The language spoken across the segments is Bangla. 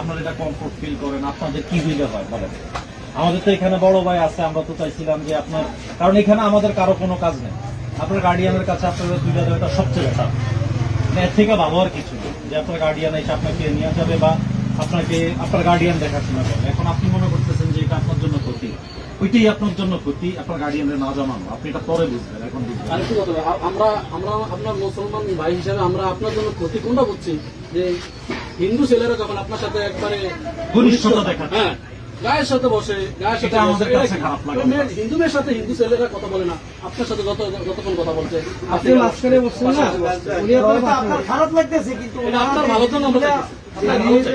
আপনারা এটা কমফোর্ট ফিল করেন, আপনাদের কি হইলে হয়, বলেন। আমাদের তো এখানে বড় ভাই আছে, আমরা তো চাইছিলাম যে আপনার, কারণ এখানে আমাদের কারও কোনো কাজ নেই। আপনার গার্ডিয়ানের কাছে আপনাদের তুলে দেওয়াটা সবচেয়ে বেটার মানে এর থেকে ভালো আর কিছু যে আপনার গার্ডিয়ান এসে আপনাকে নিয়ে যাবে বা আপনাকে, আপনার গার্ডিয়ান দেখাশোনা করবে। এখন আপনি মনে করতেছেন যে এটা আপনার জন্য ক্ষতি। ওইটাই আপনার জন্য ক্ষতি, আপনার গার্ডিয়ানের না জানানো। আপনি এটা পরে বুঝবেন, এখন বুঝবেন। কথা আমরা আমরা আপনার মুসলমান ভাই হিসাবে আমরা আপনার জন্য ক্ষতি কোনটা বুঝছি? যে হিন্দু ছেলেরা যখন আপনার সাথে একবারে ঘনিষ্ঠতা দেখা হ্যাঁ গায়ের সাথে বসে গায়ের সাথে হিন্দু মেয়ের সাথে হিন্দু ছেলেরা কথা বলে না আপনার সাথে যত যতক্ষণ কথা বলছে আপনি মাঝখানে বসছেন? না? আপনার খারাপ লাগতেছে কিন্তু আপনার ভালোর জন্য আমরা চাইতেছি।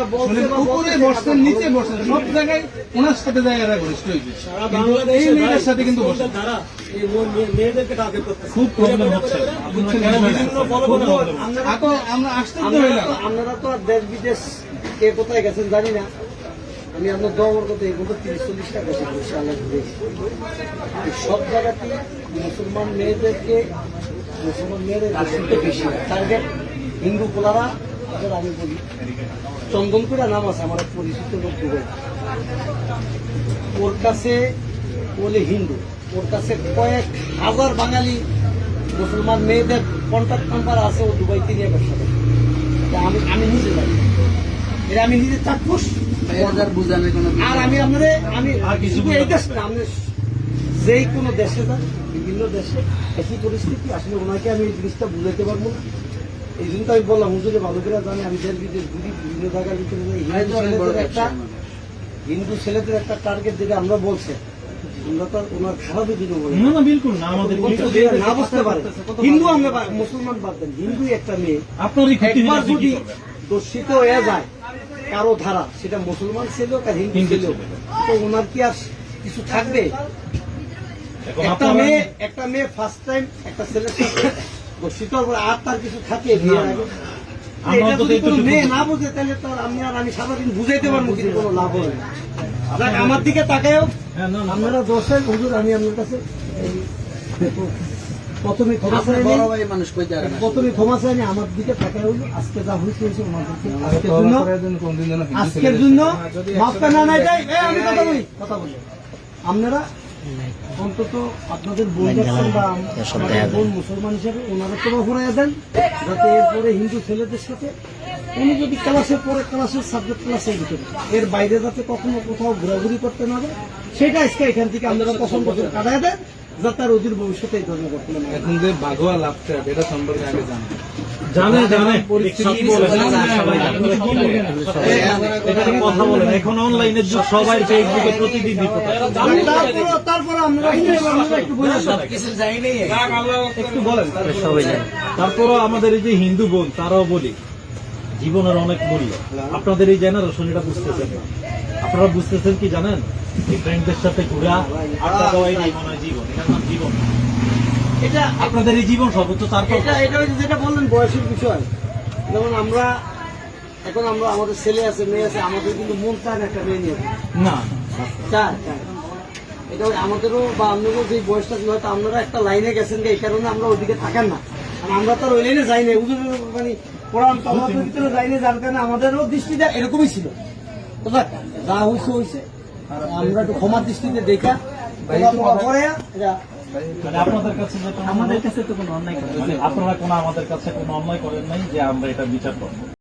উপরে বসছেন নিচে বসছেন সব জায়গায় ওনার সাথে জায়গাটা ঘনিষ্ঠ হয়েছে কিন্তু এই মেয়েটার সাথে কিন্তু খুব প্রবলেম হচ্ছে। আমরা আশ্চর্য হইলাম আপনারা তো আর দেশ বিদেশ কে কোথায় গেছেন জানি না। আমি আপনার দমর কথা এই বলতে তিরিশ চল্লিশ টাকা সব জায়গাতেই মুসলমান মেয়েদেরকে, মুসলমান মেয়েদের বেশি টার্গেট হিন্দু পোলারা ওদের আমি বলি চন্দনপুরা নাম আছে, আমার পরিচিত লোক ওর কাছে বলে হিন্দু, ওর কাছে কয়েক হাজার বাঙালি মুসলমান মেয়েদের কন্ট্যাক্ট নাম্বার আছে, ও দুবাইতে নিয়ে ব্যবসা করে। আমি আমি নিজে জানি। এটা আমি নিজে চাক্ষুষ। আর আমি আপনাদের আমি শুধু এই দেশ না আপনি যেই কোনো দেশে যান বিভিন্ন দেশে একই পরিস্থিতি আসলে ওনাকে আমি এই জিনিসটা বুঝাইতে পারব না। এই জন্য আমি বললাম হুজুরে ভালো করে জানি আমি দেশ বিদেশ ঘুরি বিভিন্ন জায়গার ভিতরে হিন্দু ছেলেদের একটা হিন্দু ছেলেদের একটা টার্গেট যেটা আমরা বলছে আমরা তো ওনার খারাপের জন্য বলি না। না না বিলকুল না আমাদের কিন্তু বিলকুল যে না বুঝতে পারে। হিন্দু আমরা মুসলমান বাদ দেন হিন্দু একটা মেয়ে। আপনারই একবার যদি? দর্শিত হয়ে যায় কারও ধারা সেটা মুসলমান ছিল আর হিন্দু ছিল? ছিল। তো ওনার কি আর কিছু থাকবে? একটা মেয়ে একটা মেয়ে ফার্স্ট টাইম একটা সাথে দর্শিত আর তার কিছু থাকে মেয়ে না বুঝে তাহলে তো আমি আর আমি সারাদিন বুঝাইতে পারব কিন্তু কোনো লাভ হবে না। আমার দিকে তাকায়ও। হ্যাঁ, আপনারা দর্শক হুজুর আমি আপনার কাছে প্রথমে ক্ষমা চাই প্রথমে ক্ষমা চাই আমার দিকে তাকায় হলো আজকে যা হয়েছে হয়েছে ওনাদেরকে আজকের জন্য। কোনদিন যেন হিন্দু আজকের জন্য মাফটা না নাই যাই এই, আমি কথা বলি। কথা বলি। আপনারা অন্তত আপনাদের বোন বা বোন মুসলমান হিসেবে ওনারা তো ঘুরাইয়া দেন যাতে এরপরে হিন্দু ছেলেদের সাথে উনি যদি ক্লাসের পরে ক্লাসের সাবজেক্ট ক্লাসের ভিতরে এর বাইরে যাতে কখনো কোথাও ঘোরাঘুরি করতে না সেটা আজকে এখান থেকে আপনারা পছন্দ করে কাটায় দেন। আর ওদের ভবিষ্যতে এই ধরনের ঘটনা এখন যে বাঘোয়া লাভটা এটা সম্পর্কে আগে জানি। জানে জানে। পরিস্থিতি সব বলে, জানে, সবাই জানে। এটা নিয়ে কথা বলেন এখন অনলাইনের যুগ সবাই ফেসবুকে প্রতিদিন দিতে পারে। তারপরে তারপরে আপনারা আপনারা একটু একটু বলেন তারপরে। তারপরও আমাদের এই যে হিন্দু বোন তারাও বলি জীবনের অনেক মূল্য। আপনাদের এই জেনারেশন এটা বুঝতেছেন না। আপনারা বুঝতেছেন কি জানেন? এই ফ্রেন্ডদের সাথে ঘোরা আড্ডা মনে হয় জীবন এটার নাম জীবন। এটা আপনাদের এই জীবন সর্বোচ্চ এটা এটা যেটা বললেন বয়সের বিষয়। যেমন আমরা এখন আমরা আমাদের ছেলে আছে মেয়ে আছে আমাদের কিন্তু মন চায় না একটা মেয়ে নিয়ে। না। চায়। এটা আমাদেরও বা আপনারও যে বয়সটা ছিল হয়তো আপনারা একটা লাইনে গেছেন যে এই কারণে আমরা ওইদিকে থাকেন না। আর আমরা তো ওই লাইনে যাই না হুজুরের মানে কোরআন তলাতের ভিতরে যাই না যার কারণে আমাদেরও দৃষ্টিটা এরকমই ছিল। তো যা হয়েছে হয়েছে আমরা একটু ক্ষমা দৃষ্টিতে দেখা মানে আপনাদের কাছে আমাদের কাছে তো কোনো অন্যায় করে মানে আপনারা কোনো আমাদের কাছে কোনো অন্যায় করেন নাই যে আমরা এটা বিচার করব।